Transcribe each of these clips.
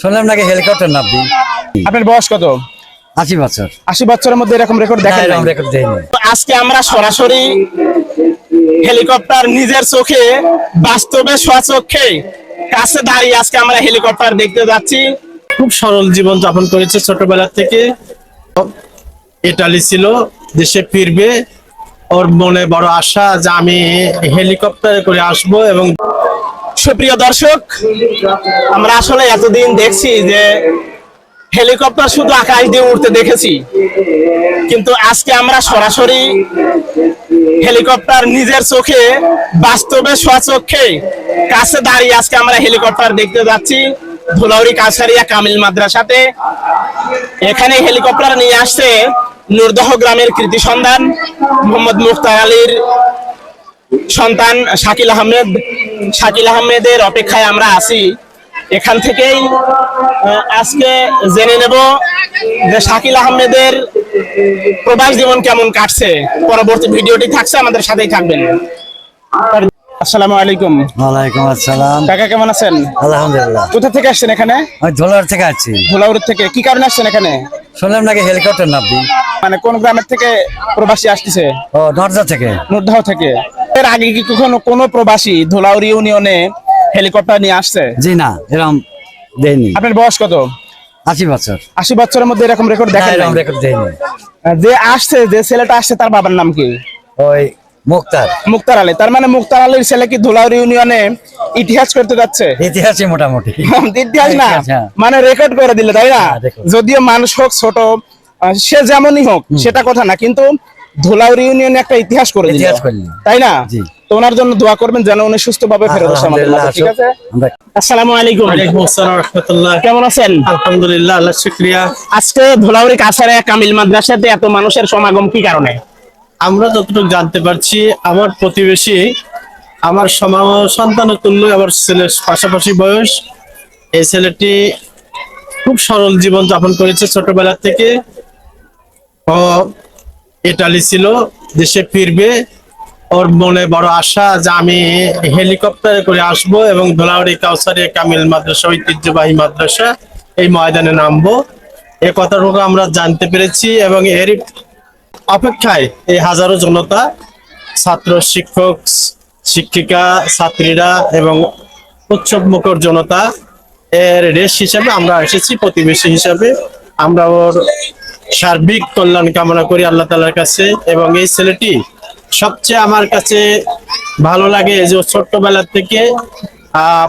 শুনলাম নাকি হেলিকপ্টার নামবি আপনার বয়স কত? আশি বছর। আশি বছরের মধ্যে এরকম রেকর্ড দেখেন রেকর্ড দেয়নি আজকে আমরা সরাসরি হেলিকপ্টার নিজের চোখে বাস্তবে স্বচক্ষে কাছে দাঁড়িয়ে আজকে আমরা হেলিকপ্টার দেখতে যাচ্ছি। খুব সরল জীবন যাপন করেছে ছোটবেলা থেকে। ইটালি ছিল দেশে ফিরবে ওর মনে বড় আশা যে আমি হেলিকপ্টারে করে আসব এবং সুপ্রিয় দর্শক, আমরা আসলে এতদিন দেখছি যে হেলিকপ্টার শুধু আকাশ দিয়ে উঠতে দেখেছি। কিন্তু আজকে আমরা সরাসরি হেলিকপ্টার নিজের চোখে, বাস্তবে স্বচক্ষে কাছে দাঁড়িয়ে আজকে আমরা হেলিকপ্টার দেখতে যাচ্ছি ধুলাউরি কাছারিয়া কামিল মাদ্রাসাতে। এখানে হেলিকপ্টার নিয়ে আসছে নুরদহ গ্রামের কৃতি সন্ধান মোহাম্মদ মুখতার আলীর সন্তান শাকিল আহমেদ। শাকিল আহমেদের অপেক্ষায় আমরা আছি। এখান থেকেই আজকে জেনে নেব যে শাকিল আহমেদের প্রবাস জীবন কেমন কাটছে। পরবর্তী ভিডিওটি থাকছে আমাদের সাথেই থাকবেন। আসসালামু আলাইকুম। ওয়ালাইকুম আসসালাম। কাকা কেমন আছেন? আলহামদুলিল্লাহ। কোথা থেকে আসছেন এখানে? আমি ধোলার থেকে আছি ধুলাউড়ি থেকে। কি কারণে আসছেন এখানে? শুনলাম নাকি হেলিকপ্টার নামবি? মানে কোন গ্রামের থেকে প্রবাসী আসতেছে? ও নর্দা থেকে? নর্দাও থেকে। এর আগে কি কখনো কোনো প্রবাসী ধোলাউড়ি ইউনিয়নে হেলিকপ্টার নিয়ে আসছে? জি না এরকম দেয়নি। আপনার বয়স কত? আশি বছর। আশি বছরের মধ্যে এরকম রেকর্ড দেখা? রেকর্ড দেয়নি। যে আসছে যে ছেলেটা আসছে তার বাবার নাম কি? ওই মুক্তার। মুক্তার আলী। তার মানে মুক্তার আলীর ছেলে কি ধুলাউড়ি ইউনিয়নে ইতিহাস করতে যাচ্ছে? ইতিহাসই মোটামুটি। ইতিহাস না? হ্যাঁ। মানে রেকর্ড করে দিলে তাই না? হ্যাঁ, যদিও মানুষ হোক ছোট সে যেমনই হোক সেটা কথা না কিন্তু ধুলাউড়ি ইউনিয়নে একটা ইতিহাস করে দিল। তাই না। তো ওনার জন্য দোয়া করবেন যেন উনি সুস্থভাবে ফেরত আসে আমাদের মাঝে, ঠিক আছে? আসসালামু আলাইকুম। ওয়ালাইকুম আসসালাম রহমতুল্লাহ। কেমন আছেন? আলহামদুলিল্লাহ আল্লাহ শুক্রিয়া। আজকে ধুলাউড়ি কাছারে কামিল মাদ্রাসাতে এত মানুষের সমাগম কি কারণে? আমরা যতটুকু জানতে পারছি, আমার প্রতিবেশী, আমার সমা সন্তানের তুল্য, আমার ছেলের পাশাপাশি বয়স। এই ছেলেটি খুব সরল জীবন যাপন করেছে ছোটবেলা থেকে। ও ইটালি ছিল, দেশে ফিরবে। ওর মনে বড় আশা যে আমি হেলিকপ্টারে করে আসব এবং ধোলাউড়ি কাউসারি কামিল মাদ্রাসা, ঐতিহ্যবাহী মাদ্রাসা এই ময়দানে নামবো। এ কথাটুকু আমরা জানতে পেরেছি এবং এর অপেক্ষায় এই হাজারো জনতা, ছাত্র, শিক্ষক, শিক্ষিকা, ছাত্রীরা এবং উৎসব মুখর জনতা এর রেশ হিসাবে আমরা এসেছি, প্রতিবেশী হিসাবে। আমরা ওর সার্বিক কল্যাণ কামনা করি আল্লাহ তালার কাছে এবং এই ছেলেটি সবচেয়ে আমার কাছে ভালো লাগে যে ও ছোট্টবেলা থেকে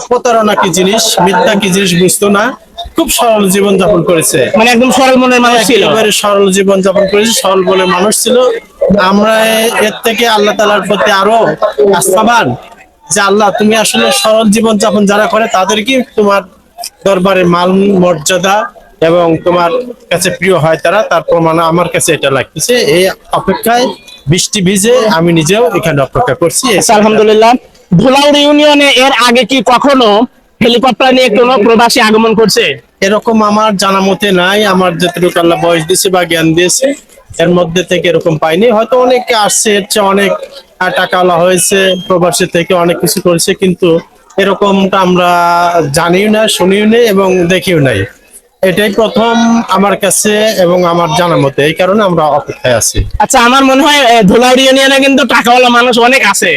প্রতারণা কি জিনিস, মিথ্যা কি জিনিস বুঝতো না। খুব সরল জীবন যাপন করেছে। মানে একদম সরল মনের মানুষ ছিল। একেবারে সরল জীবন যাপন করেছে সরল বলে মানুষ ছিল। আমরা এর থেকে আল্লাহ তালার প্রতি আরও আস্থাবান যে আল্লাহ তুমি আসলে সরল জীবন যাপন যারা করে তাদেরকে তোমার দরবারে মান মর্যাদা এবং তোমার কাছে প্রিয় হয় তারা তার প্রমাণ আমার কাছে এটা লাগতেছে। এই অপেক্ষায় বৃষ্টি ভিজে আমি নিজেও এখানে অপেক্ষা করছি। আচ্ছা, আলহামদুলিল্লাহ। ধুলাউড়ি ইউনিয়নে এর আগে কি কখনো হেলিকপ্টার নিয়ে কোনো প্রবাসী আগমন করছে? এরকম আমার জানা মতে নাই। আমার যতটুকু আল্লাহ বয়স দিয়েছে বা জ্ঞান দিয়েছে এর মধ্যে থেকে এরকম পাইনি। হয়তো অনেকে আসছে এর চেয়ে অনেক টাকাওয়ালা হয়েছে প্রবাসী থেকে অনেক কিছু করেছে কিন্তু এরকমটা আমরা জানিও না শুনিও নেই এবং দেখিও নাই। এটাই প্রথম আমার কাছে এবং আমার জানা মতে। এই কারণে আমরা অপেক্ষায় আছি। আচ্ছা আমার মনে হয় ধুলাউড়ি ইউনিয়নে কিন্তু টাকাওয়ালা মানুষ অনেক আছে।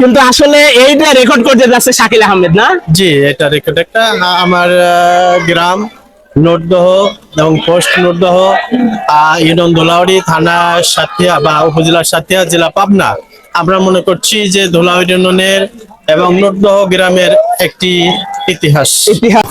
কিন্তু আসলে এইটা রেকর্ড করতে যাচ্ছে শাকিল আহমেদ না? জি এটা রেকর্ড একটা। আমার গ্রাম নোটদহ এবং পোস্ট নোটদহ ইউনিয়ন দোলাউড়ি থানা সাথিয়া বা উপজেলা সাথিয়া জেলা পাবনা। আমরা মনে করছি যে ধোলাউড়ি ইউনিয়নের এবং নোটদহ গ্রামের একটি ইতিহাস। ইতিহাস।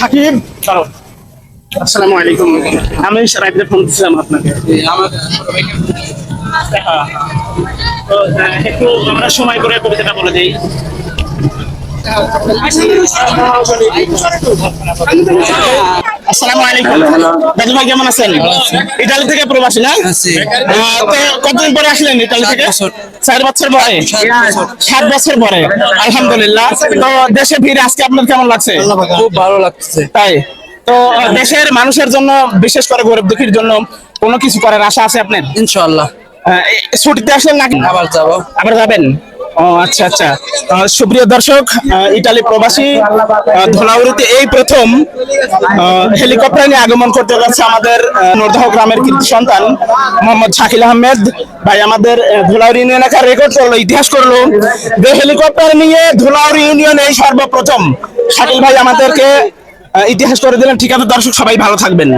হাকিম। আসসালামু আলাইকুম। আমি রাইতে ফোন দিছিলাম আপনাকে। হ্যাঁ। একটু আমরা সময় করে কবিতাটা বলে দিই। আসসালামু আলাইকুম। দাদু ভাই কেমন আছেন? ইতালি থেকে প্রবাসী না? কতদিন পরে আসলেন ইতালি থেকে? চার বছর পরে? সাত বছর। পরে আলহামদুলিল্লাহ। তো দেশে ফিরে আজকে আপনার কেমন লাগছে? খুব ভালো লাগছে। তাই। তো দেশের মানুষের জন্য বিশেষ করে গরিব দুঃখীর জন্য কোনো কিছু করার আশা আছে আপনার? ইনশাল্লাহ ছুটিতে আসলেন নাকি? আবার যাব। আবার যাবেন? আচ্ছা আচ্ছা। সুপ্রিয় দর্শক প্রবাসী এই প্রথম হেলিকপ্টার নিয়ে আগমন করতে যাচ্ছে আমাদের নরদহ গ্রামের কৃতি সন্তান মোহাম্মদ শাকিল আহমেদ। ভাই আমাদের আহ, ইউনিয়ন এলাকার রেকর্ড করল ইতিহাস করল। যে হেলিকপ্টার নিয়ে ধুলাউড়ি ইউনিয়ন এই সর্বপ্রথম। শাকিল ভাই আমাদেরকে ইতিহাস করে দিলেন। ঠিক আছে দর্শক সবাই ভালো থাকবেন।